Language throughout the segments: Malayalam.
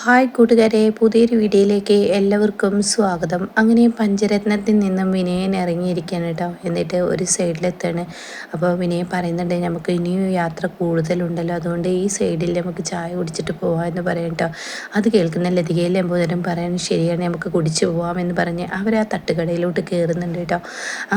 ഹായ് കൂട്ടുകാരെ പുതിയൊരു വീഡിയോയിലേക്ക് എല്ലാവർക്കും സ്വാഗതം. അങ്ങനെ പഞ്ചരത്നത്തിൽ നിന്നും വിനയൻ ഇറങ്ങിയിരിക്കുകയാണ് കേട്ടോ. എന്നിട്ട് ഒരു സൈഡിലെത്താണ്. അപ്പോൾ വിനയൻ പറയുന്നുണ്ട് നമുക്ക് ഇനിയും യാത്ര കൂടുതലുണ്ടല്ലോ. അതുകൊണ്ട് ഈ സൈഡിൽ നമുക്ക് ചായ കുടിച്ചിട്ട് പോവാം എന്ന് പറയാം കേട്ടോ. അത് കേൾക്കുന്ന ലതികയിൽ എമ്പോതരം പറയാൻ ശരിയാണ് നമുക്ക് കുടിച്ചു പോവാം എന്ന് പറഞ്ഞ് അവർ ആ തട്ടുകടയിലോട്ട് കയറുന്നുണ്ട് കേട്ടോ.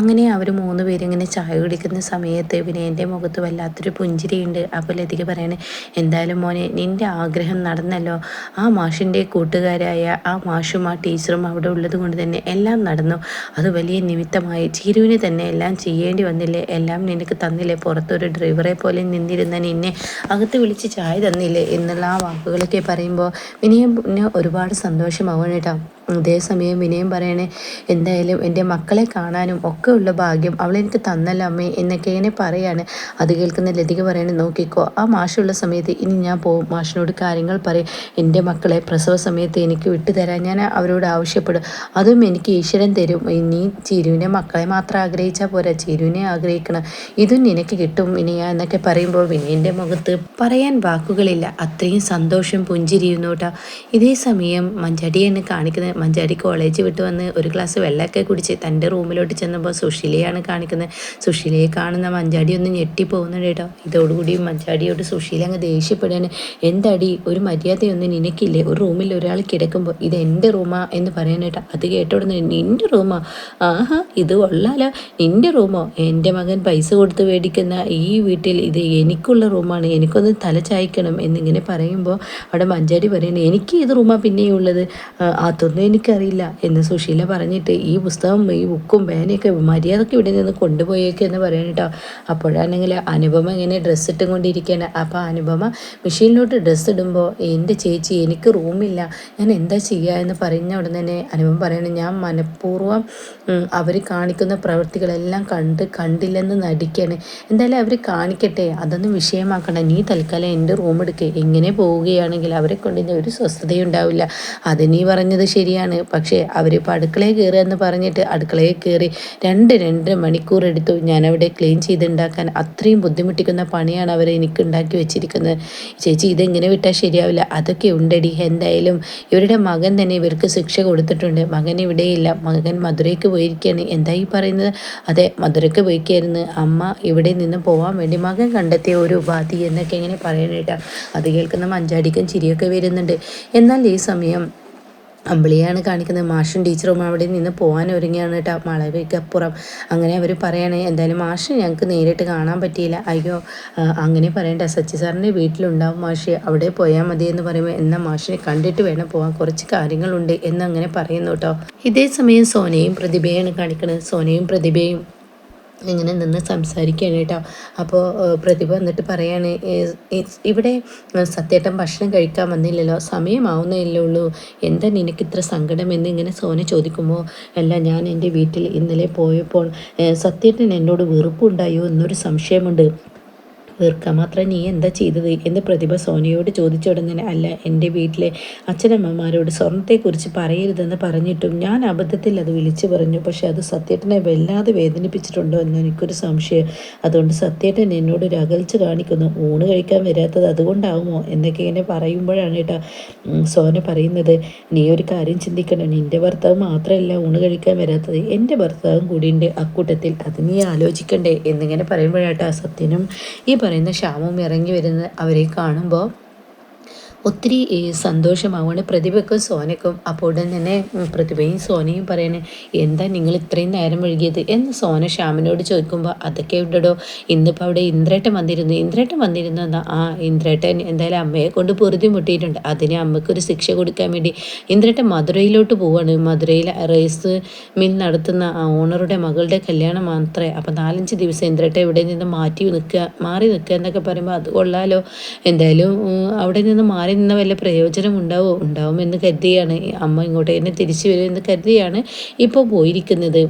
അങ്ങനെ അവർ മൂന്ന് പേര് ഇങ്ങനെ ചായ കുടിക്കുന്ന സമയത്ത് വിനയന്റെ മുഖത്ത് വല്ലാത്തൊരു പുഞ്ചിരിയുണ്ട്. അപ്പോൾ ലതിക പറയാണ് എന്തായാലും മോനെ നിന്റെ ആഗ്രഹം നടന്നല്ലോ. ആ മാഷിന്റെ കൂട്ടുകാരായ ആ മാഷും ആ ടീച്ചറും അവിടെ ഉള്ളത് കൊണ്ട് തന്നെ എല്ലാം നടന്നു. അത് വലിയ നിമിത്തമായി. ചീരുവിന് തന്നെ എല്ലാം ചെയ്യേണ്ടി വന്നില്ലേ? എല്ലാം നിനക്ക് തന്നില്ലേ? പുറത്തൊരു ഡ്രൈവറെ പോലെ നിന്നിരുന്ന നിന്നെ അകത്ത് വിളിച്ച് ചായ തന്നില്ലേ? എന്നുള്ള ആ വാക്കുകളൊക്കെ പറയുമ്പോൾ വിനയം ഒരുപാട് സന്തോഷമാവണം കേട്ടോ. അതേസമയം വിനയം പറയണേ എന്തായാലും എന്റെ മക്കളെ കാണാനും ഒക്കെ ഉള്ള ഭാഗ്യം അവളെനിക്ക് തന്നല്ല അമ്മേ എന്നൊക്കെ ഇങ്ങനെ പറയാണ്. അത് കേൾക്കുന്ന ലതിക പറയണേ നോക്കിക്കോ ആ മാഷുള്ള സമയത്ത് ഇനി ഞാൻ പോവും. മാഷിനോട് കാര്യങ്ങൾ പറയും. എന്റെ മക്കളെ പ്രസവ സമയത്ത് എനിക്ക് വിട്ടുതരാൻ ഞാൻ അവരോട് ആവശ്യപ്പെടും. അതും എനിക്ക് ഈശ്വരൻ തരും. നീ ചിരുവിനെ മക്കളെ മാത്രം ആഗ്രഹിച്ചാൽ പോരാ. ചിരുവിനെ ആഗ്രഹിക്കണം. ഇതും നിനക്ക് കിട്ടും വിനയ എന്നൊക്കെ പറയുമ്പോൾ വിനയന്റെ മുഖത്ത് പറയാൻ വാക്കുകളില്ല. അത്രയും സന്തോഷം പുഞ്ചിരിയുന്നു കേട്ടോ. ഇതേ സമയം മഞ്ചടിയെന്ന് കാണിക്കുന്നത് മഞ്ചാടി കോളേജ് വിട്ട് വന്ന് ഒരു ഗ്ലാസ് വെള്ളമൊക്കെ കുടിച്ച് തന്റെ റൂമിലോട്ട് ചെന്നപ്പോൾ സുശീലയാണ് കാണിക്കുന്നത്. സുശീലയെ കാണുന്ന മഞ്ചാടി ഒന്ന് ഞെട്ടിപ്പോകുന്നുണ്ട് കേട്ടോ. ഇതോടുകൂടി മഞ്ചാടിയോട് സുശീല അങ്ങ് ദേഷ്യപ്പെടുകയാണ്. എന്തടി ഒരു മര്യാദയൊന്നും നിനക്കില്ലേ? ഒരു റൂമിൽ ഒരാൾ കിടക്കുമ്പോൾ ഇത് എന്റെ റൂമാ എന്ന് പറയാനേട്ടാ അത് കേട്ടോടുന്ന നിന്റെ റൂമാ? ആഹാ ഇത് കൊള്ളാലോ. നിന്റെ റൂമോ? എന്റെ മകൻ പൈസ കൊടുത്ത് മേടിക്കുന്ന ഈ വീട്ടിൽ ഇത് എനിക്കുള്ള റൂമാണ്. എനിക്കൊന്ന് തല ചായ്ക്കണം എന്നിങ്ങനെ പറയുമ്പോൾ അവിടെ മഞ്ചാടി പറയുന്നത് എനിക്ക് ഇത് റൂമാ പിന്നെയുള്ളത്? അതൊന്നും എനിക്കറിയില്ല എന്ന് സുശീല പറഞ്ഞിട്ട് ഈ പുസ്തകം ഈ ബുക്കും പേനയൊക്കെ മര്യാദയ്ക്ക് ഇവിടെ നിന്ന് കൊണ്ടുപോയേക്ക് എന്ന് പറയണ അപ്പോഴാണെങ്കിൽ അനുപമ ഇങ്ങനെ ഡ്രസ്സ് ഇട്ടും കൊണ്ടിരിക്കുകയാണ് അപ്പോൾ അനുപമ മെഷീനിലോട്ട് ഡ്രസ്സ് ഇടുമ്പോൾ എന്റെ ചേച്ചി എനിക്ക് റൂമില്ല ഞാൻ എന്താ ചെയ്യുക എന്ന് പറഞ്ഞ ഉടൻ തന്നെ അനുപമ പറയുന്നത് ഞാൻ മനഃപൂർവം അവർ കാണിക്കുന്ന പ്രവൃത്തികളെല്ലാം കണ്ട് കണ്ടില്ലെന്ന് നടിക്കുകയാണ് എന്തായാലും അവർ കാണിക്കട്ടെ. അതൊന്നും വിഷയമാക്കണം നീ തൽക്കാലം എന്റെ റൂം എടുക്കുക എങ്ങനെ പോവുകയാണെങ്കിൽ അവരെ കൊണ്ട് ഒരു സ്വസ്ഥതയുണ്ടാവില്ല. അത് നീ പറഞ്ഞത് ശരിയാണ് ശരിയാണ് പക്ഷേ അവരിപ്പോൾ അടുക്കളയിൽ കയറുക എന്ന് പറഞ്ഞിട്ട് അടുക്കളയിൽ കയറി രണ്ട് രണ്ട് മണിക്കൂർ എടുത്തു ഞാനവിടെ ക്ലീൻ ചെയ്തുണ്ടാക്കാൻ. അത്രയും ബുദ്ധിമുട്ടിക്കുന്ന പണിയാണ് അവർ എനിക്ക് ഉണ്ടാക്കി വെച്ചിരിക്കുന്നത്. ചേച്ചി ഇതെങ്ങനെ വിട്ടാൽ ശരിയാവില്ല? അതൊക്കെ ഉണ്ടടി. എന്തായാലും ഇവരുടെ മകൻ തന്നെ ഇവർക്ക് ശിക്ഷ കൊടുത്തിട്ടുണ്ട്. മകൻ ഇവിടെയില്ല മകൻ മധുരയ്ക്ക് പോയിരിക്കുകയാണ്. എന്തായി പറയുന്നത്? അതെ മധുരയ്ക്ക് പോയിക്കായിരുന്നു അമ്മ ഇവിടെ നിന്ന് പോകാൻ വേണ്ടി മകൻ കണ്ടെത്തിയ ഒരു ഉപാധി എന്നൊക്കെ ഇങ്ങനെ പറയാനായിട്ടാണ് അത് കേൾക്കുന്ന മഞ്ചാടിക്കും ചിരിയൊക്കെ വരുന്നുണ്ട്. എന്നാൽ ഈ സമയം അമ്പിളിയാണ് കാണിക്കുന്നത്. മാഷും ടീച്ചറും അവിടെ നിന്ന് പോകാൻ ഒരുങ്ങിയാണ് കേട്ടോ മളവിക്കപ്പുറം അങ്ങനെ അവർ പറയാണ് എന്തായാലും മാഷ് ഞങ്ങൾക്ക് നേരിട്ട് കാണാൻ പറ്റിയില്ല. അയ്യോ അങ്ങനെ പറയണ്ട. സച്ചി സാറിന്റെ വീട്ടിലുണ്ടാവും മാഷ്. അവിടെ പോയാൽ മതി എന്ന് പറയുമ്പോൾ എന്നാൽ മാഷിനെ കണ്ടിട്ട് വേണം പോകാൻ കുറച്ച് കാര്യങ്ങളുണ്ട് എന്നങ്ങനെ പറയുന്നു കേട്ടോ ഇതേ സമയം സോനയും പ്രതിഭയാണ് കാണിക്കുന്നത് സോനയും പ്രതിഭയും ഇങ്ങനെ നിന്ന് സംസാരിക്കുകയാണ് കേട്ടോ. അപ്പോൾ പ്രതിഭ എന്നിട്ട് പറയാണ് ഇവിടെ സത്യേട്ടൻ ഭക്ഷണം കഴിക്കാൻ വന്നില്ലല്ലോ സമയമാവുന്നേ ഉള്ളൂ. എന്താ നിനക്ക് ഇത്ര സങ്കടം? എന്ന് ഇങ്ങനെ സോന ചോദിക്കുമ്പോൾ അല്ല ഞാൻ എന്റെ വീട്ടിൽ ഇന്നലെ പോയപ്പോൾ സത്യേട്ടൻ എന്നോട് വെറുപ്പുണ്ടായോ എന്നൊരു സംശയമുണ്ട്. തീർക്കാൻ മാത്രം നീ എന്താ ചെയ്തത്? എന്ന് പ്രതിഭ സോനിയോട് ചോദിച്ചുടങ്ങനെ അല്ല എന്റെ വീട്ടിലെ അച്ഛനമ്മമാരോട് സ്വർണത്തെക്കുറിച്ച് പറയരുതെന്ന് പറഞ്ഞിട്ടും ഞാൻ അബദ്ധത്തിൽ അത് വിളിച്ചു പറഞ്ഞു. പക്ഷെ അത് സത്യേട്ടനെ വല്ലാതെ വേദനിപ്പിച്ചിട്ടുണ്ടോ എന്ന് എനിക്കൊരു സംശയം. അതുകൊണ്ട് സത്യേട്ടൻ എന്നോട് ഒരു അകൽച്ച കാണിക്കുന്നു. ഊണ് കഴിക്കാൻ വരാത്തത് അതുകൊണ്ടാവുമോ? എന്നൊക്കെ ഇങ്ങനെ പറയുമ്പോഴാണ് കേട്ടോ സോന പറയുന്നത്. നീ ഒരു കാര്യം ചിന്തിക്കണം. നിന്റെ ഭർത്താവ് മാത്രമല്ല ഊണ് കഴിക്കാൻ വരാത്തത്. എന്റെ ഭർത്താവും കൂടിയുണ്ട് അക്കൂട്ടത്തിൽ. അത് നീ ആലോചിക്കണ്ടേ? എന്നിങ്ങനെ പറയുമ്പോഴാട്ടോ സത്യനും ഈ പറയുന്ന ശ്യാമും ഇറങ്ങി വരുന്നത് അവരെ കാണുമ്പോൾ ഒത്തിരി സന്തോഷമാവുകയാണ് പ്രതിഭക്കും സോനക്കും അപ്പോൾ ഉടൻ തന്നെ പ്രതിഭയും സോനയും പറയണേ എന്താ നിങ്ങൾ ഇത്രയും നേരം വഴുകിയത് എന്ന് സോന ശ്യാമിനോട് ചോദിക്കുമ്പോൾ അതൊക്കെ ഉണ്ടോ ഇന്നിപ്പോൾ അവിടെ ഇന്ദ്രേട്ടൻ വന്നിരുന്നു. ഇന്ദ്രേട്ടൻ വന്നിരുന്നു എന്താ ആ ഇന്ദ്രേട്ടൻ എന്തായാലും അമ്മയെ കൊണ്ട് പൊറുതി മുട്ടിയിട്ടുണ്ട് അതിന് അമ്മയ്ക്കൊരു ശിക്ഷ കൊടുക്കാൻ വേണ്ടി. ഇന്ദ്രേട്ടൻ മധുരയിലോട്ട് പോവാണ്. മധുരയിൽ റേസ് മിൽ നടത്തുന്ന ആ ഓണറുടെ മകളുടെ കല്യാണം മാത്രമേ അപ്പം നാലഞ്ച് ദിവസം ഇന്ദ്രേട്ടൻ ഇവിടെ നിന്ന് മാറ്റി നിൽക്കുക മാറി നിൽക്കുക എന്നൊക്കെ പറയുമ്പോൾ അത് കൊള്ളാലോ. എന്തായാലും അവിടെ നിന്ന് മാറി മാറി നിന്ന വല്ല പ്രയോജനം ഉണ്ടാവോ? ഉണ്ടാവുമെന്ന് കരുതിയാണ്. അമ്മ ഇങ്ങോട്ട് എന്നെ തിരിച്ചു വരുമെന്ന് കരുതിയാണ് ഇപ്പോൾ പോയിരിക്കുന്നത്.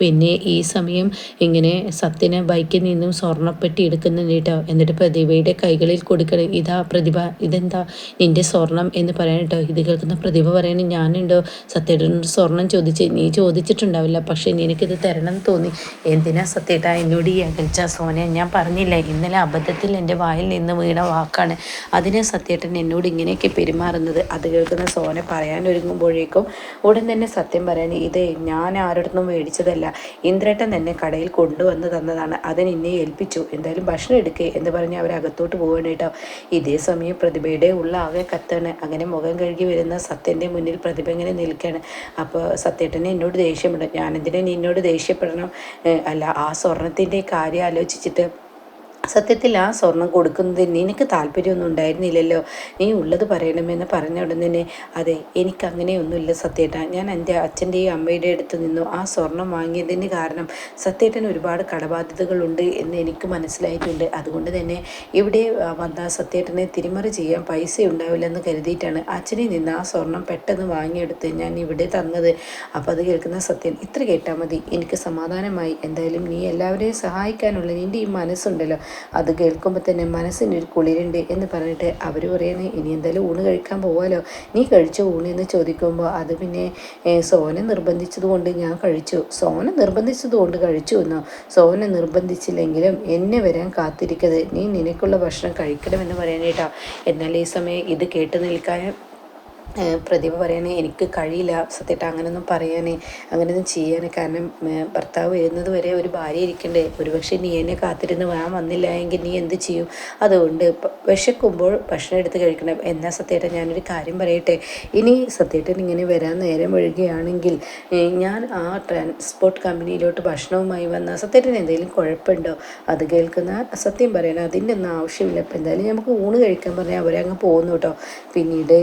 പിന്നെ ഈ സമയം ഇങ്ങനെ സത്യന് ബൈക്കിൽ നിന്നും സ്വർണപ്പെട്ടി എടുക്കുന്നുണ്ട് എന്നിട്ട് പ്രതിഭയുടെ കൈകളിൽ കൊടുക്കണം ഇതാ പ്രതിഭ ഇതെന്താ നിന്റെ സ്വർണം എന്ന് പറയാൻ കേട്ടോ. ഇത് കേൾക്കുന്ന പ്രതിഭ പറയണ ഞാനുണ്ടോ? സത്യയുടെ സ്വർണം ചോദിച്ച് നീ ചോദിച്ചിട്ടുണ്ടാവില്ല പക്ഷേ നിനക്കിത് തരണം തോന്നി. എന്തിനാ സത്യേട്ട എന്നോട് ഈ അകൽച്ച സോനെ? ഞാൻ പറഞ്ഞില്ല ഇന്നലെ അബദ്ധത്തിൽ എന്റെ വായിൽ നിന്ന് വീണ വാക്കാണ്. അതിനെ സത്യേട്ടൻ എന്നോട് ഇങ്ങനെയൊക്കെ പെരുമാറുന്നത്. അത് കേൾക്കുന്ന സോനെ പറയാൻ ഒരുങ്ങുമ്പോഴേക്കും ഉടൻ തന്നെ സത്യം പറയാൻ ഇത് ഞാൻ ആരുടെ മേടിച്ചതല്ല ഇന്ദ്രേട്ടൻ തന്നെ കടയിൽ കൊണ്ടുവന്ന് തന്നതാണ്. അതിന് എന്നെ ഏൽപ്പിച്ചു. എന്തായാലും ഭക്ഷണം എടുക്കേ എന്ന് പറഞ്ഞ് അവർ അകത്തോട്ട് പോകണേട്ടോ ഇതേ സമയം പ്രതിഭയുടെ ഉള്ള ആകെ കത്താണ്. അങ്ങനെ മുഖം കഴുകി വരുന്ന സത്യന്റെ മുന്നിൽ പ്രതിഭ ഇങ്ങനെ നിൽക്കുകയാണ്. അപ്പോൾ സത്യേട്ടനെ എന്നോട് ദേഷ്യമുണ്ട് ഞാനെന്തിനാ നിന്നോട് ദേഷ്യപ്പെടണം? അല്ല ആ സ്വർണത്തിന്റെ കാര്യം ആലോചിച്ചിട്ട് സത്യത്തിൽ ആ സ്വർണം കൊടുക്കുന്നതിന് നിനക്ക് താല്പര്യമൊന്നും ഉണ്ടായിരുന്നില്ലല്ലോ. നീ ഉള്ളത് പറയണമെന്ന് പറഞ്ഞ ഉടൻ തന്നെ അതെ എനിക്ക് അങ്ങനെയൊന്നുമില്ല സത്യേട്ട. ഞാൻ എന്റെ അച്ഛന്റെയും അമ്മയുടെ അടുത്ത് നിന്നു ആ സ്വർണം വാങ്ങിയതിന് കാരണം സത്യേട്ടന് ഒരുപാട് കടബാധ്യതകളുണ്ട് എന്ന് എനിക്ക് മനസ്സിലായിട്ടുണ്ട്. അതുകൊണ്ട് തന്നെ ഇവിടെ വന്ന സത്യേട്ടനെ തിരിമറി ചെയ്യാൻ പൈസ ഉണ്ടാവില്ലെന്ന് കരുതിയിട്ടാണ് അച്ഛനിൽ നിന്ന് ആ സ്വർണം പെട്ടെന്ന് വാങ്ങിയെടുത്ത് ഞാൻ ഇവിടെ തന്നത്. അപ്പോൾ അത് കേൾക്കുന്ന സത്യം ഇത്ര കേട്ടാൽ മതി. എനിക്ക് സമാധാനമായി. എന്തായാലും നീ എല്ലാവരെയും സഹായിക്കാനുള്ള നിന്റെ ഈ മനസ്സുണ്ടല്ലോ. അത് കേൾക്കുമ്പോൾ തന്നെ മനസ്സിനൊരു കുളിരുണ്ട് എന്ന് പറഞ്ഞിട്ട് അവർ പറയുന്നത് ഇനി എന്തായാലും ഊണ് കഴിക്കാൻ പോവാലോ? നീ കഴിച്ചോ ഊണ്? എന്ന് ചോദിക്കുമ്പോൾ അത് പിന്നെ സോന നിർബന്ധിച്ചതുകൊണ്ട് ഞാൻ കഴിച്ചു. സോന നിർബന്ധിച്ചതുകൊണ്ട് കഴിച്ചു എന്നോ? സോന നിർബന്ധിച്ചില്ലെങ്കിലും എന്നെ വരാൻ കാത്തിരിക്കത് നീ നിനക്കുള്ള ഭക്ഷണം കഴിക്കണമെന്ന് പറയാനേട്ടാ എന്നാൽ ഈ സമയം ഇത് കേട്ട് നിൽക്കാൻ പ്രതിഭ പറയണേ എനിക്ക് കഴിയില്ല സത്യമായിട്ട് അങ്ങനെയൊന്നും പറയാനേ അങ്ങനെയൊന്നും ചെയ്യാനേ കാരണം ഭർത്താവ് വരുന്നത് വരെ ഒരു ഭാര്യ ഇരിക്കണ്ടേ ഒരുപക്ഷെ നീ എന്നെ കാത്തിരുന്ന് വാൻ വന്നില്ല എങ്കിൽ നീ എന്ത് ചെയ്യും? അതുകൊണ്ട് വിശക്കുമ്പോൾ ഭക്ഷണം എടുത്ത് കഴിക്കണം. എന്നാൽ സത്യമായിട്ട് ഞാനൊരു കാര്യം പറയട്ടെ. ഇനി സത്യേട്ടൻ ഇങ്ങനെ വരാൻ നേരം വഴുകയാണെങ്കിൽ ഞാൻ ആ ട്രാൻസ്പോർട്ട് കമ്പനിയിലോട്ട് ഭക്ഷണവുമായി വന്ന സത്യേട്ടൻ എന്തെങ്കിലും കുഴപ്പമുണ്ടോ? അത് കേൾക്കുന്ന സത്യം പറയണം. അതിന്റെ ഒന്നും ആവശ്യമില്ല. ഇപ്പം എന്തായാലും നമുക്ക് ഊണ് കഴിക്കാൻ പറഞ്ഞാൽ അവരങ്ങ് പോകുന്നു കേട്ടോ. പിന്നീട്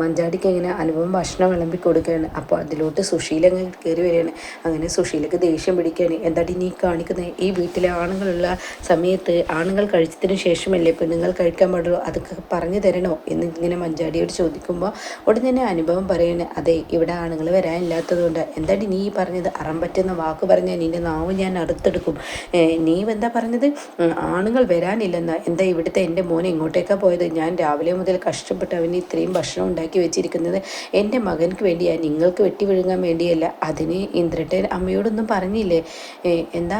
മഞ്ചാടിക്ക് ഇങ്ങനെ അനുഭവം ഭക്ഷണം വിളമ്പി കൊടുക്കുകയാണ്. അപ്പോൾ അതിലോട്ട് സുശീല അങ്ങ് കയറി വരികയാണ്. അങ്ങനെ സുശീലക്ക് ദേഷ്യം പിടിക്കുകയാണ്. എന്താടി നീ കാണിക്കുന്നത് ഈ വീട്ടിലെ ആണുങ്ങളുള്ള സമയത്ത് ആണുങ്ങൾ കഴിച്ചതിന് ശേഷമല്ലേ പെണ്ണുങ്ങൾ കഴിക്കാൻ പാടുള്ളൂ? അതൊക്കെ പറഞ്ഞു തരണോ? എന്ന് ഇങ്ങനെ മഞ്ചാടിയോട് ചോദിക്കുമ്പോൾ ഉടൻ തന്നെ അനുഭവം പറയാണ് അതെ ഇവിടെ ആണുങ്ങൾ വരാനില്ലാത്തതുകൊണ്ട് എന്താടി നീ പറഞ്ഞത്? അറം പറ്റുന്ന വാക്ക് പറഞ്ഞാൽ നിന്റെ നാവ് ഞാൻ അറുത്തെടുക്കും. നീ എന്താ പറഞ്ഞത്? ആണുങ്ങൾ വരാനില്ലെന്ന്. എന്താ ഇവിടുത്തെ എന്റെ മോനെ എങ്ങോട്ടേക്കാണ് പോയത്? ഞാൻ രാവിലെ മുതൽ കഷ്ടപ്പെട്ട് അവന് ഇത്രയും ഭക്ഷണം ഉണ്ടാക്കി ഉണ്ടാക്കി വെച്ചിരിക്കുന്നത്. എന്റെ മകൻക്ക് വേണ്ടിയാണ് നിങ്ങൾക്ക് വെട്ടി വിഴുങ്ങാൻ വേണ്ടിയല്ല. അതിന് ഇന്ദ്രട്ടൻ അമ്മയോടൊന്നും പറഞ്ഞില്ലേ? എന്താ?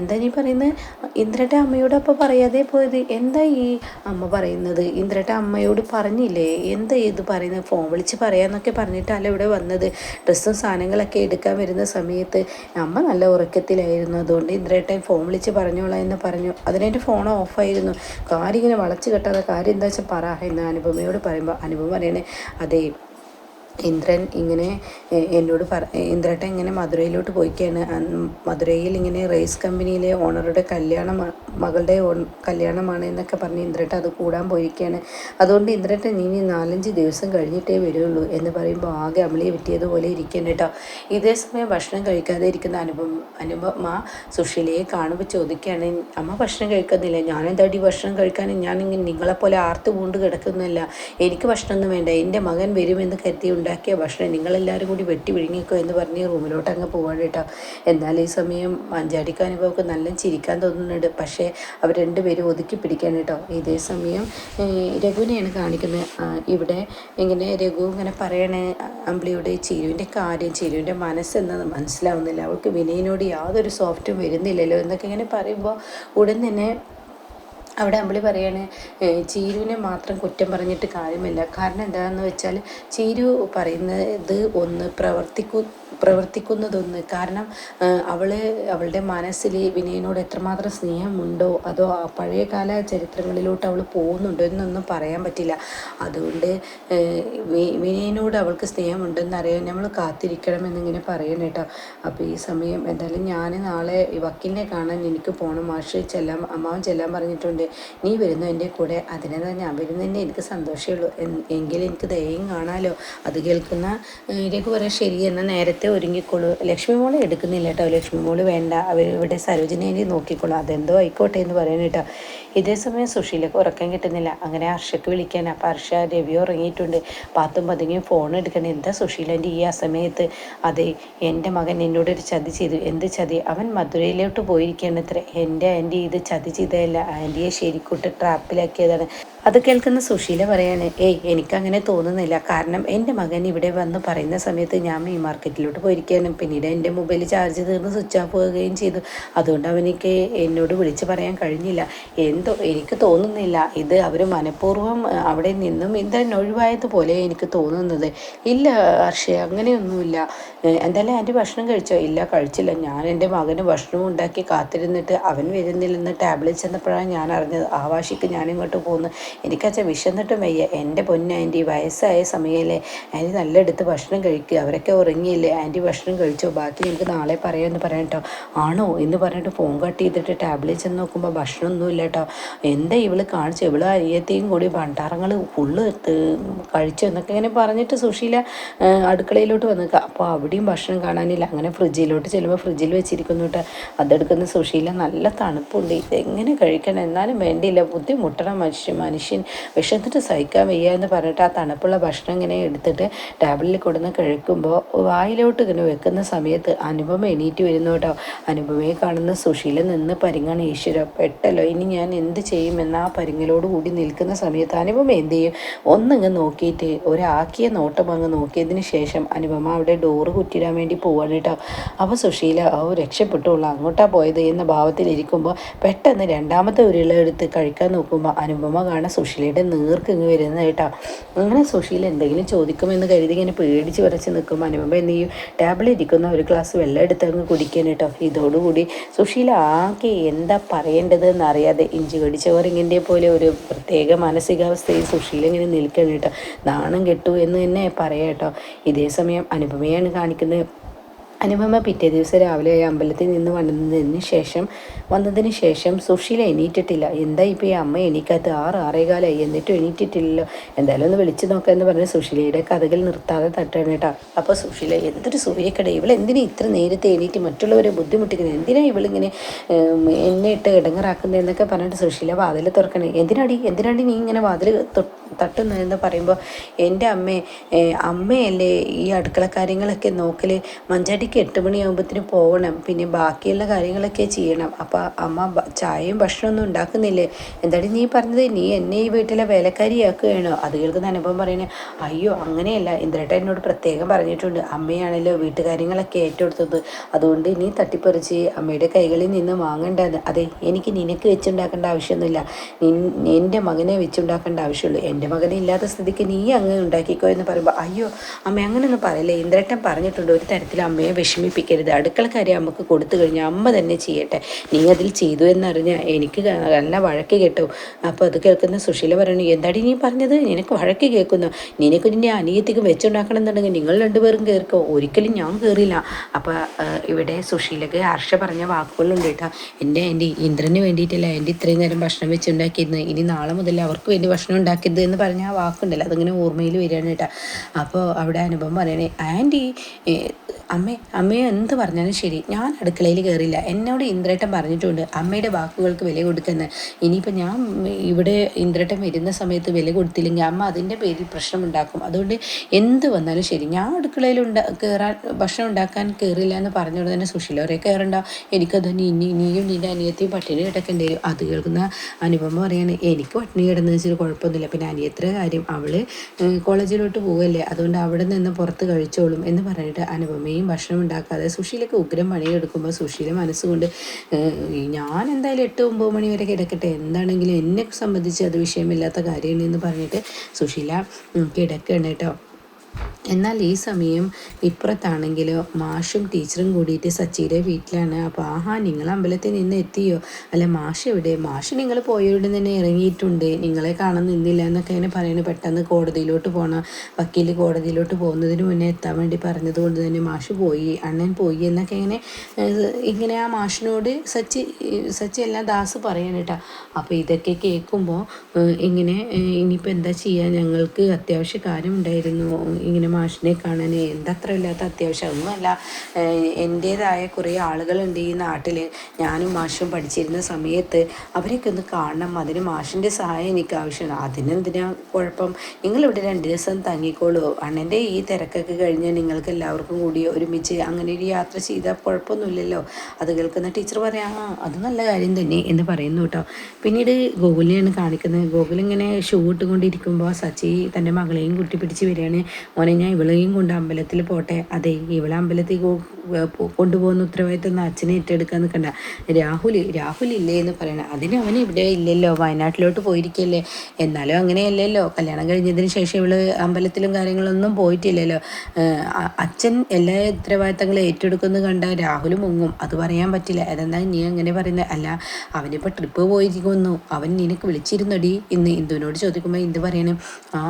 എന്താ നീ പറയുന്നത് ഇന്ദ്രന്റെ അമ്മയോട് അപ്പോൾ പറയാതെ പോയത് എന്താ ഈ അമ്മ പറയുന്നത്? ഇന്ദ്രന്റെ അമ്മയോട് പറഞ്ഞില്ലേ? എന്താ ഇത് പറയുന്നത്? ഫോൺ വിളിച്ച് പറയാന്നൊക്കെ പറഞ്ഞിട്ടല്ല ഇവിടെ വന്നത്. ഡ്രസ്സും സാധനങ്ങളൊക്കെ എടുക്കാൻ വരുന്ന സമയത്ത് അമ്മ നല്ല ഉറക്കത്തിലായിരുന്നു. അതുകൊണ്ട് ഇന്ദ്രേട്ടൻ ഫോൺ വിളിച്ച് പറഞ്ഞോളാം എന്ന് പറഞ്ഞു. അതിനെന്റെ ഫോൺ ഓഫായിരുന്നു. കാര്യം ഇങ്ങനെ വളച്ച് കെട്ടാതെ കാര്യം എന്താ വെച്ചാൽ പറ എന്ന് അനുപമയോട് പറയുമ്പോൾ അനുപമ പറയണേ അതെ ഇന്ദ്രൻ ഇങ്ങനെ എന്നോട് പറ ഇന്ദ്രേട്ടൻ ഇങ്ങനെ മധുരയിലോട്ട് പോയിക്കാണ്. മധുരയിൽ ഇങ്ങനെ റേസ് കമ്പനിയിലെ ഓണറുടെ കല്യാണം മകളുടെ കല്യാണമാണ് എന്നൊക്കെ പറഞ്ഞ് ഇന്ദ്രേട്ടൻ അത് കൂടാൻ പോയിരിക്കുകയാണ് അതുകൊണ്ട് ഇന്ദ്രേട്ടൻ ഇനി നാലഞ്ച് ദിവസം കഴിഞ്ഞിട്ടേ വരുള്ളൂ എന്ന് പറയുമ്പോൾ ആകെ അമളിയെ വിറ്റിയതുപോലെ ഇരിക്കണം കേട്ടോ. ഇതേ സമയം ഭക്ഷണം കഴിക്കാതെ ഇരിക്കുന്ന അനുഭവം അനുപമ സുഷീലയെ കാണുമ്പോൾ ചോദിക്കുകയാണ് അമ്മ ഭക്ഷണം കഴിക്കുന്നില്ല. ഞാനെന്താടി ഭക്ഷണം കഴിക്കാൻ? ഞാൻ നിങ്ങളെപ്പോലെ ആർത്ത് പൂണ്ട് കിടക്കുന്നില്ല എനിക്ക് ഭക്ഷണമൊന്നും വേണ്ട. എന്റെ മകൻ വരുമെന്ന് കരുതിയുണ്ട്. ഉണ്ടാക്കിയ ഭക്ഷണം നിങ്ങളെല്ലാവരും കൂടി വെട്ടി വിഴുങ്ങിക്കോ എന്ന് പറഞ്ഞ് റൂമിലോട്ട് അങ്ങ് പോവാണ് കേട്ടോ. എന്നാൽ ഈ സമയം മഞ്ചാടിക്ക് അനുഭവമൊക്കെ നല്ല ചിരിക്കാൻ തോന്നുന്നുണ്ട്. പക്ഷേ അവർ രണ്ടുപേരും ഒതുക്കി പിടിക്കാൻ കേട്ടോ. ഇതേ സമയം രഘുവിനെയാണ് കാണിക്കുന്നത്. ഇവിടെ ഇങ്ങനെ രഘു ഇങ്ങനെ പറയണേ അമ്പിളിയുടെ ചിരുവിന്റെ കാര്യം ചിരുവിന്റെ മനസ്സെന്നത് മനസ്സിലാവുന്നില്ല. അവൾക്ക് വിനയനോട് യാതൊരു സോഫ്റ്റും വരുന്നില്ലല്ലോ എന്നൊക്കെ ഇങ്ങനെ പറയുമ്പോൾ ഉടൻ തന്നെ അവിടെ അമ്പിളി പറയാണ് ചീരുവിനെ മാത്രം കുറ്റം പറഞ്ഞിട്ട് കാര്യമില്ല. കാരണം എന്താണെന്ന് വെച്ചാൽ ചീരു പറയുന്നത് ഒന്ന് പ്രവർത്തിക്കു പ്രവർത്തിക്കുന്നതൊന്ന്. കാരണം അവൾ അവളുടെ മനസ്സിൽ വിനയനോട് എത്രമാത്രം സ്നേഹമുണ്ടോ അതോ പഴയകാല ചരിത്രങ്ങളിലോട്ട് അവൾ പോകുന്നുണ്ടോ എന്നൊന്നും പറയാൻ പറ്റില്ല. അതുകൊണ്ട് വിനയനോട് അവൾക്ക് സ്നേഹമുണ്ടെന്ന് സ്നേഹമുണ്ടെന്നറിയാൻ നമ്മൾ കാത്തിരിക്കണം എന്നിങ്ങനെ പറയണം കേട്ടോ. അപ്പോൾ ഈ സമയം എന്തായാലും ഞാൻ നാളെ വക്കീലിനെ കാണാൻ എനിക്ക് പോകണം മാഷ് ചെല്ലാൻ അമ്മാവൻ ചെല്ലാൻ പറഞ്ഞിട്ടുണ്ട്. നീ വരുന്നു എന്റെ കൂടെ. അതിനെന്താ ഞാൻ വരുന്നതന്നെ എനിക്ക് സന്തോഷമേ ഉള്ളൂ. എങ്കിൽ എനിക്ക് ദയം കാണാലോ. അത് കേൾക്കുന്ന ഇതിലേക്ക് പറയാം ശരി എന്നാൽ നേരത്തെ ഒരുങ്ങിക്കോളൂ. ലക്ഷ്മി മോളെ എടുക്കുന്നില്ല കേട്ടോ. ലക്ഷ്മി മോൾ വേണ്ട. അവർ ഇവിടെ സരോജിനേനെ നോക്കിക്കോളൂ. അതെന്തോ ആയിക്കോട്ടെ എന്ന് പറയാൻ കേട്ടോ. ഇതേ സമയം സുഷീലൊക്കെ ഉറക്കം കിട്ടുന്നില്ല. അങ്ങനെ ഹർഷക്ക് വിളിക്കാൻ. അപ്പോൾ ഹർഷ രവി ഉറങ്ങിയിട്ടുണ്ട്. പാത്തും പതുങ്ങിയും ഫോൺ എടുക്കണം. എന്താ സുഷീലന്റെ ഈ ആ സമയത്ത് അതെ എന്റെ മകൻ എന്നോട് ഒരു ചതി ചെയ്തു. എന്ത് ചതി? അവൻ മധുരയിലോട്ട് പോയിരിക്കുകയാണ് ഇത്ര എന്റെ ആന്റി ഇത് ചതി ചെയ്തതല്ല. ആന്റിയെ ശരിക്കൂട്ട് ട്രാപ്പിലാക്കിയതാണ് അത് കേൾക്കുന്ന സുശീല പറയാണ് ഏയ് എനിക്കങ്ങനെ തോന്നുന്നില്ല. കാരണം എന്റെ മകൻ ഇവിടെ വന്ന് പറയുന്ന സമയത്ത് ഞാൻ മീൻ മാർക്കറ്റിലോട്ട് പോയിരിക്കാനും പിന്നീട് എന്റെ മൊബൈൽ ചാർജ് തീർന്ന് സ്വിച്ച് ഓഫ് പോവുകയും ചെയ്തു. അതുകൊണ്ട് അവനിക്ക് എന്നോട് വിളിച്ച് പറയാൻ കഴിഞ്ഞില്ല. എന്തോ എനിക്ക് തോന്നുന്നില്ല. ഇത് അവർ മനഃപൂർവം അവിടെ നിന്നും ഇന്ദ്രൻ ഒഴിവായതുപോലെ എനിക്ക് തോന്നുന്നത്. ഇല്ല ഹർഷ അങ്ങനെയൊന്നുമില്ല. എന്തായാലും എന്റെ ഭക്ഷണം കഴിച്ചോ? ഇല്ല കഴിച്ചില്ല. ഞാൻ എന്റെ മകന് ഭക്ഷണം ഉണ്ടാക്കി കാത്തിരുന്നിട്ട് അവൻ വരുന്നില്ലെന്ന് ടാബ്ലറ്റ് ചെന്നപ്പോഴാണ് ഞാൻ അറിഞ്ഞത്. ആ വാശിക്ക് ഞാനിങ്ങോട്ട് പോകുന്നു എനിക്കച്ച വിശന്നിട്ടും വയ്യ. എന്റെ പൊന്ന് ആന്റി വയസ്സായ സമയമല്ലേ ആന്റി നല്ല എടുത്ത് ഭക്ഷണം കഴിക്കുക. അവരൊക്കെ ഉറങ്ങിയില്ലേ? ആന്റി ഭക്ഷണം കഴിച്ചോ? ബാക്കി നിങ്ങൾക്ക് നാളെ പറയാമെന്ന് പറയാം കേട്ടോ ആണോ? എന്ന് പറഞ്ഞിട്ട് ഫോൺ കട്ട് ചെയ്തിട്ട് ടാബ്ലറ്റ് ചെന്ന് നോക്കുമ്പോൾ ഭക്ഷണമൊന്നും ഇല്ല കേട്ടോ എന്താ ഇവൾ കാണിച്ചു? ഇവൾ അരിയത്തെയും കൂടി പണ്ടാറങ്ങൾ ഫുള്ള് കഴിച്ചു എന്നൊക്കെ ഇങ്ങനെ പറഞ്ഞിട്ട് സുശീല അടുക്കളയിലോട്ട് വന്നു അപ്പോൾ അവിടെയും ഭക്ഷണം കാണാനില്ല. അങ്ങനെ ഫ്രിഡ്ജിലോട്ട് ചെല്ലുമ്പോൾ ഫ്രിഡ്ജിൽ വെച്ചിരിക്കുന്നു കേട്ടോ. അതെടുക്കുന്ന സുശീല നല്ല തണുപ്പുണ്ട്. ഇതെങ്ങനെ കഴിക്കണം? എന്നാലും വേണ്ടിയില്ല. ബുദ്ധിമുട്ടണം മനുഷ്യൻ മനുഷ്യൻ വിഷത്തിട്ട് സഹിക്കാൻ വയ്യ എന്ന് പറഞ്ഞിട്ട് ആ തണുപ്പുള്ള ഭക്ഷണം ഇങ്ങനെ എടുത്തിട്ട് ടേബിളിൽ കൊടുന്ന് കഴിക്കുമ്പോൾ വായിലോട്ട് ഇങ്ങനെ വെക്കുന്ന സമയത്ത് അനുപമ എണീറ്റ് വരുന്നു കേട്ടോ. അനുപമയെ കാണുന്ന സുശീല നിന്ന് പരിങ്ങാണ് ഈശ്വര പെട്ടല്ലോ ഇനി ഞാൻ എന്ത് ചെയ്യുമെന്ന് ആ പരിങ്ങലോട് കൂടി നിൽക്കുന്ന സമയത്ത് അനുപമ എന്ത് ചെയ്യും? ഒന്നങ്ങ് നോക്കിയിട്ട് ഒരാക്കിയ നോട്ടം അങ്ങ് നോക്കിയതിന് ശേഷം അനുപമ അവിടെ ഡോറ് കുറ്റിടാൻ വേണ്ടി പോവാണ് കേട്ടോ. അപ്പോൾ സുശീല ഓ രക്ഷപ്പെട്ടുള്ളൂ അങ്ങോട്ടാ പോയത്? എന്ന ഭാവത്തിലിരിക്കുമ്പോൾ പെട്ടെന്ന് രണ്ടാമത്തെ ഉരുളെടുത്ത് കഴിക്കാൻ നോക്കുമ്പോൾ അനുപമ കാണാൻ സുശീലയുടെ നേർക്ക് ഇങ്ങ് വരുന്നത് അങ്ങനെ സുശീല എന്തെങ്കിലും ചോദിക്കുമെന്ന് കരുതി ഇങ്ങനെ പേടിച്ച് വരച്ച് നിൽക്കുമ്പോൾ അനുപമ എന്ത് ചെയ്യും? ടേബിളിൽ ഇരിക്കുന്ന ഒരു ഗ്ലാസ് വെള്ളം എടുത്ത് അങ്ങ് കുടിക്കാൻ കേട്ടോ. ഇതോടുകൂടി സുശീല ആകെ എന്താ പറയേണ്ടത് എന്നറിയാതെ ഇഞ്ചി കടിച്ചവറിങ്ങിന്റെ പോലെ ഒരു പ്രത്യേക മാനസികാവസ്ഥയിൽ സുശീല ഇങ്ങനെ നിൽക്കണം കേട്ടോ. നാണം കെട്ടു എന്ന് തന്നെ പറയാം കേട്ടോ. ഇതേ സമയം അനുപമയാണ് കാണിക്കുന്നത്. അനുപമ പിറ്റേ ദിവസം രാവിലെ അമ്പലത്തിൽ നിന്ന് വന്നതിന് ശേഷം വന്നതിന് ശേഷം സുഷീല എണീറ്റിട്ടില്ല. എന്താ ഇപ്പോൾ ഈ അമ്മ എണീക്കാത്ത ആറ് ആറേകാലായി. എന്നിട്ടും എണീറ്റിട്ടില്ലല്ലോ. എന്തായാലും ഒന്ന് വിളിച്ചു നോക്കാമെന്ന് പറഞ്ഞ് സുഷീലയുടെ കഥകൾ നിർത്താതെ തട്ടാണ് കേട്ടോ. അപ്പോൾ സുഷീല എന്തൊരു സൂര്യക്കട ഇവൾ എന്തിനാ ഇത്ര നേരത്തെ എണീറ്റ് മറ്റുള്ളവരെ ബുദ്ധിമുട്ടിക്കുന്നത് എന്തിനാ ഇവളിങ്ങനെ എന്നെ ഇട്ട് ഇടങ്ങറാക്കുന്നത് എന്നൊക്കെ പറഞ്ഞിട്ട് സുഷീല വാതിൽ തുറക്കണേ? എന്തിനാടി? എന്തിനാടി നീ ഇങ്ങനെ വാതിൽ തട്ടുന്നതെന്ന് പറയുമ്പോൾ എന്റെ അമ്മ അമ്മയല്ലേ ഈ അടുക്കള കാര്യങ്ങളൊക്കെ നോക്കൽ മഞ്ചാടിക്ക് എട്ട് മണിയാകുമ്പോഴത്തേന് പോകണം. പിന്നെ ബാക്കിയുള്ള കാര്യങ്ങളൊക്കെ ചെയ്യണം. അപ്പോൾ അമ്മ ചായയും ഭക്ഷണമൊന്നും ഉണ്ടാക്കുന്നില്ലേ? എന്താടി നീ പറഞ്ഞത്? നീ എന്നെ ഈ വീട്ടിലെ വേലക്കാരിയാക്കുകയാണോ? അത് കേൾക്കുന്ന അനുഭവം പറയണേ അയ്യോ അങ്ങനെയല്ല. ഇന്ദ്രേട്ട എന്നോട് പ്രത്യേകം പറഞ്ഞിട്ടുണ്ട്. അമ്മയാണല്ലോ വീട്ടുകാര്യങ്ങളൊക്കെ ഏറ്റെടുത്തത്. അതുകൊണ്ട് നീ തട്ടിപ്പറിച്ച് അമ്മയുടെ കൈകളിൽ നിന്ന് വാങ്ങേണ്ടത് അതെ എനിക്ക് നിനക്ക് വെച്ചുണ്ടാക്കേണ്ട ആവശ്യമൊന്നുമില്ല. എന്റെ മകനെ വെച്ചുണ്ടാക്കേണ്ട ആവശ്യമുള്ളൂ. എന്റെ മകനെ ഇല്ലാത്ത സ്ഥിതിക്ക് നീ അങ്ങ് ഉണ്ടാക്കിക്കോ എന്ന് പറയുമ്പോൾ അയ്യോ അമ്മ അങ്ങനെയൊന്നും പറയല്ലേ? ഇന്ദ്രേട്ടൻ പറഞ്ഞിട്ടുണ്ട് ഒരു തരത്തിൽ അമ്മയെ വിഷമിപ്പിക്കരുത്. അടുക്കളക്കാരെ അമ്മയ്ക്ക് കൊടുത്തു കഴിഞ്ഞാൽ അമ്മ തന്നെ ചെയ്യട്ടെ. നീ അതിൽ ചെയ്തു എന്നറിഞ്ഞാൽ എനിക്ക് നല്ല വഴക്ക് കേട്ടു. അപ്പോൾ അത് കേൾക്കുന്ന സുശീല പറയണു എന്താടി നീ പറഞ്ഞത്? നിനക്ക് വഴക്ക് കേൾക്കുന്നു. നിനക്ക് നിന്നെ അനിയത്തിക്ക് വെച്ചുണ്ടാക്കണം എന്നുണ്ടെങ്കിൽ നിങ്ങൾ രണ്ടുപേരും കയറിക്കോ ഒരിക്കലും ഞാൻ കയറില്ല അപ്പോൾ ഇവിടെ സുശീലക്ക് ഹർഷ പറഞ്ഞ വാക്കുകളുണ്ട് കേട്ടോ. എന്റെ എന്റെ ഇന്ദ്രന് വേണ്ടിയിട്ടല്ല എന്റെ ഇത്രയും നേരം ഭക്ഷണം വെച്ചുണ്ടാക്കിയിരുന്നത് ഇനി നാളെ മുതൽ അവർക്ക് വേണ്ടി ഭക്ഷണം ഉണ്ടാക്കിയത് എന്ന് പറഞ്ഞ ആ വാക്കുണ്ടല്ലോ അതിങ്ങനെ ഓർമ്മയിൽ വരികയാണ് കേട്ടോ. അപ്പോൾ അവിടെ അനുഭവം പറയണേ ആന്റി അമ്മേ അമ്മയെ എന്ത് പറഞ്ഞാലും ശരി ഞാൻ അടുക്കളയിൽ കയറില്ല എന്നോട് ഇന്ദ്രേട്ടൻ പറഞ്ഞിട്ടുണ്ട് അമ്മയുടെ വാക്കുകൾക്ക് വില കൊടുക്കുന്നത് ഇനിയിപ്പോൾ ഞാൻ ഇവിടെ ഇന്ദ്രേട്ടൻ വരുന്ന സമയത്ത് വില കൊടുത്തില്ലെങ്കിൽ അമ്മ അതിന്റെ പേരിൽ പ്രശ്നം ഉണ്ടാക്കും അതുകൊണ്ട് എന്ത് വന്നാലും ശരി ഞാൻ അടുക്കളയിൽ ഉണ്ടാ കയറാൻ ഭക്ഷണം ഉണ്ടാക്കാൻ കയറില്ല എന്ന് പറഞ്ഞുകൊണ്ട് തന്നെ സുശീലോരെ കയറണ്ട എനിക്കത് ഇനി നീയും നിന്റെ അനിയത്തെയും പട്ടിണി കിടക്കേണ്ടി വരും. അത് കേൾക്കുന്ന അനുപമ പറയാണ് എനിക്ക് പട്ടിണി കിടന്നു വെച്ചാൽ കുഴപ്പമൊന്നുമില്ല പിന്നെ അനിയത്ര കാര്യം അവൾ കോളേജിലോട്ട് പോവല്ലേ? അതുകൊണ്ട് അവിടെ നിന്ന് പുറത്ത് കഴിച്ചോളും എന്ന് പറഞ്ഞിട്ട് അനുപമയും ഭക്ഷണം ഉണ്ടാക്കാതെ സുശീലൊക്കെ ഉഗ്രം പണിയെടുക്കുമ്പോൾ സുശീല മനസ്സുകൊണ്ട് ഞാൻ എന്തായാലും എട്ട് ഒമ്പത് മണി വരെ കിടക്കട്ടെ എന്താണെങ്കിലും എന്നെ സംബന്ധിച്ച് അത് വിഷയമില്ലാത്ത കാര്യമാണ് എന്ന് പറഞ്ഞിട്ട് സുശീല കിടക്കണം കേട്ടോ. എന്നാൽ ഈ സമയം ഇപ്പുറത്താണെങ്കിൽ മാഷും ടീച്ചറും കൂടിയിട്ട് സച്ചിയുടെ വീട്ടിലാണ്. അപ്പോൾ ആഹാ നിങ്ങൾ അമ്പലത്തിൽ നിന്ന് എത്തിയോ? അല്ല മാഷ് എവിടെ? മാഷ് നിങ്ങൾ പോയവിടെ തന്നെ ഇറങ്ങിയിട്ടുണ്ട്. നിങ്ങളെ കാണാൻ നിന്നില്ല എന്നൊക്കെ ഇങ്ങനെ പറയുന്നത് പെട്ടെന്ന് കോടതിയിലോട്ട് പോകണം വക്കീൽ കോടതിയിലോട്ട് പോകുന്നതിന് മുന്നേ എത്താൻ വേണ്ടി പറഞ്ഞതുകൊണ്ട് തന്നെ മാഷ് പോയി. അണ്ണൻ പോയി എന്നൊക്കെ ഇങ്ങനെ ഇങ്ങനെ ആ മാഷിനോട് സച്ചി സച്ചി എല്ലാം ദാസ് പറയണം കേട്ടോ. അപ്പോൾ ഇതൊക്കെ കേൾക്കുമ്പോൾ ഇങ്ങനെ ഇനിയിപ്പോൾ എന്താ ചെയ്യുക ഞങ്ങൾക്ക് അത്യാവശ്യ കാര്യം ഉണ്ടായിരുന്നു ഇങ്ങനെ മാഷിനെ കാണാൻ എന്തത്ര ഇല്ലാത്ത അത്യാവശ്യം? ഒന്നുമല്ല എന്റേതായ കുറേ ആളുകളുണ്ട് ഈ നാട്ടിൽ ഞാനും മാഷും പഠിച്ചിരുന്ന സമയത്ത് അവരെയൊക്കെ ഒന്ന് കാണണം. അതിന് മാഷിന്റെ സഹായം എനിക്ക് ആവശ്യമാണ്. അതിനെന്തിനാ കുഴപ്പം? നിങ്ങളിവിടെ രണ്ട് ദിവസം തങ്ങിക്കോളൂ. അണ്ണന്റെ ഈ തിരക്കൊക്കെ കഴിഞ്ഞ് നിങ്ങൾക്ക് എല്ലാവർക്കും കൂടി ഒരുമിച്ച് അങ്ങനെ ഒരു യാത്ര ചെയ്താൽ കുഴപ്പമൊന്നുമില്ലല്ലോ. അത് കേൾക്കുന്ന ടീച്ചർ പറയാം ആ അത് നല്ല കാര്യം തന്നെ എന്ന് പറയുന്നു കേട്ടോ. പിന്നീട് ഗോകുലിനെയാണ് കാണിക്കുന്നത്. ഗോകുൽ ഇങ്ങനെ ഷൂ ഇട്ടുകൊണ്ടിരിക്കുമ്പോൾ സച്ചി തന്റെ മകളെയും കുട്ടി പിടിച്ച് വരികയാണ്. മോനെ ഞാൻ ഇവളെയും കൊണ്ട് അമ്പലത്തിൽ പോട്ടെ. അതെ ഇവളെ അമ്പലത്തിൽ കൊണ്ടുപോകുന്ന ഉത്തരവാദിത്തം അച്ഛനെ ഏറ്റെടുക്കാൻ നിൽക്കണ്ട. രാഹുൽ രാഹുൽ ഇല്ലേ എന്ന് പറയണം അതിന് അവൻ ഇവിടെ ഇല്ലല്ലോ വയനാട്ടിലോട്ട് പോയിരിക്കല്ലേ. എന്നാലും അങ്ങനെയല്ലല്ലോ കല്യാണം കഴിഞ്ഞതിന് ശേഷം ഇവൾ അമ്പലത്തിലും കാര്യങ്ങളൊന്നും പോയിട്ടില്ലല്ലോ. അച്ഛൻ എല്ലാ ഉത്തരവാദിത്തങ്ങളും ഏറ്റെടുക്കുന്നു കണ്ട രാഹുൽ മുങ്ങും. അത് പറയാൻ പറ്റില്ല. അതെന്താ നീ അങ്ങനെ പറയുന്നത്? അല്ല അവനിപ്പോൾ ട്രിപ്പ് പോയിരിക്കുന്നു. അവൻ നിനക്ക് വിളിച്ചിരുന്നടി. ഇന്ന് ഇന്ദുവിനോട് ചോദിക്കുമ്പോൾ ഇന്ദു പറയണം ആ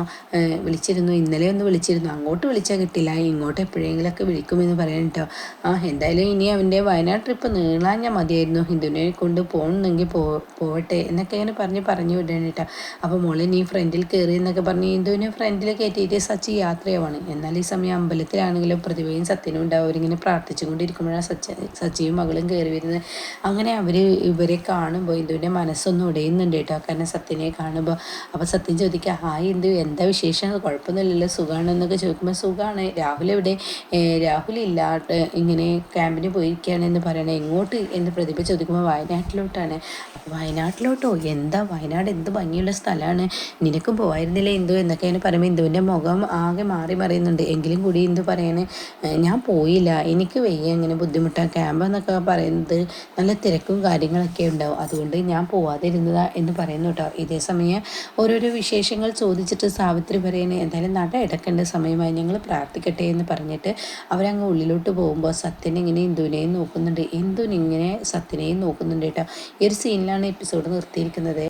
വിളിച്ചിരുന്നു. ഇന്നലെ ഒന്ന് വിളിച്ചിരുന്നു. അങ്ങോട്ട് വിളിച്ചാൽ കിട്ടില്ല. ഇങ്ങോട്ട് എപ്പോഴെങ്കിലൊക്കെ വിളിക്കുമെന്ന് പറയാൻ കേട്ടോ ആ എന്തായാലും ഇനി അവന്റെ വയനാട് ട്രിപ്പ് നീളാഞ്ഞാൽ മതിയായിരുന്നു. ഹിന്ദുവിനെ കൊണ്ട് പോകണമെങ്കിൽ പോ പോവട്ടെ എന്നൊക്കെ ഇങ്ങനെ പറഞ്ഞ് പറഞ്ഞു വിടണം കേട്ടോ അപ്പോൾ മോളെ നീ ഫ്രണ്ടിൽ കയറി എന്നൊക്കെ പറഞ്ഞ് ഹിന്ദുവിനെ ഫ്രണ്ടിൽ കയറ്റിയിട്ട് സച്ചി യാത്രയാവാണ്. എന്നാൽ ഈ സമയം അമ്പലത്തിലാണെങ്കിലും പ്രതിഭയും സത്യനും ഉണ്ടാവും. അവരിങ്ങനെ പ്രാർത്ഥിച്ചുകൊണ്ടിരിക്കുമ്പോഴാണ് സച്ച സച്ചിയും മകളും കയറി വരുന്നത്. അങ്ങനെ അവർ ഇവരെ കാണുമ്പോൾ ഹിന്ദുവിന്റെ മനസ്സൊന്നും ഉടയുന്നുണ്ട് കേട്ടോ കാരണം സത്യനെ കാണുമ്പോൾ അപ്പോൾ സത്യം ചോദിക്കുക ഹായ് ഹിന്ദു എന്താ വിശേഷം? കുഴപ്പമൊന്നുമില്ലല്ലോ. സുഖമാണെന്നൊക്കെ ചോദിക്കുമ്പോൾ സുഖമാണ് രാഹുൽ എവിടെ? രാഹുൽ ഇല്ലാട്ട് ഇങ്ങനെ ക്യാമ്പിന് പോയിരിക്കുകയാണ് എന്ന് പറയണേ എങ്ങോട്ട് എന്ന് പ്രതിഭ ചോദിക്കുമ്പോൾ വയനാട്ടിലോട്ടാണ്. വയനാട്ടിലോട്ടോ? എന്താ? വയനാട് എന്ത് ഭംഗിയുള്ള സ്ഥലമാണ് നിനക്കും പോവായിരുന്നില്ല എന്തു എന്നൊക്കെ അതിന് പറയുമ്പോൾ ഇന്ദുവിന്റെ മുഖം ആകെ മാറി മറിയുന്നുണ്ട്. എങ്കിലും കൂടി എന്തു പറയാണ് ഞാൻ പോയില്ല. എനിക്ക് വയ്യ ഇങ്ങനെ ബുദ്ധിമുട്ടാണ് ക്യാമ്പ് എന്നൊക്കെ പറയുന്നത് നല്ല തിരക്കും കാര്യങ്ങളൊക്കെ ഉണ്ടാവും. അതുകൊണ്ട് ഞാൻ പോവാതിരുന്നതാ എന്ന് പറയുന്നു കേട്ടോ. ഇതേ സമയം ഓരോരോ വിശേഷങ്ങൾ ചോദിച്ചിട്ട് സാവിത്രി പറയുന്നത് എന്തായാലും നട ഇടക്കേണ്ട. സമയമായി ഞങ്ങൾ പ്രാർത്ഥിക്കട്ടെ എന്ന് പറഞ്ഞിട്ട് അവരങ്ങ് ഉള്ളിലോട്ട് പോകുമ്പോൾ സത്യൻ ഇങ്ങനെ ഇന്ദുവിനെയും നോക്കുന്നുണ്ട്. ഇന്ദുവിനിങ്ങനെ സത്യനെയും നോക്കുന്നുണ്ട് കേട്ടോ. ഈ ഒരു സീനിലാണ് എപ്പിസോഡ് നിർത്തിയിരിക്കുന്നത്.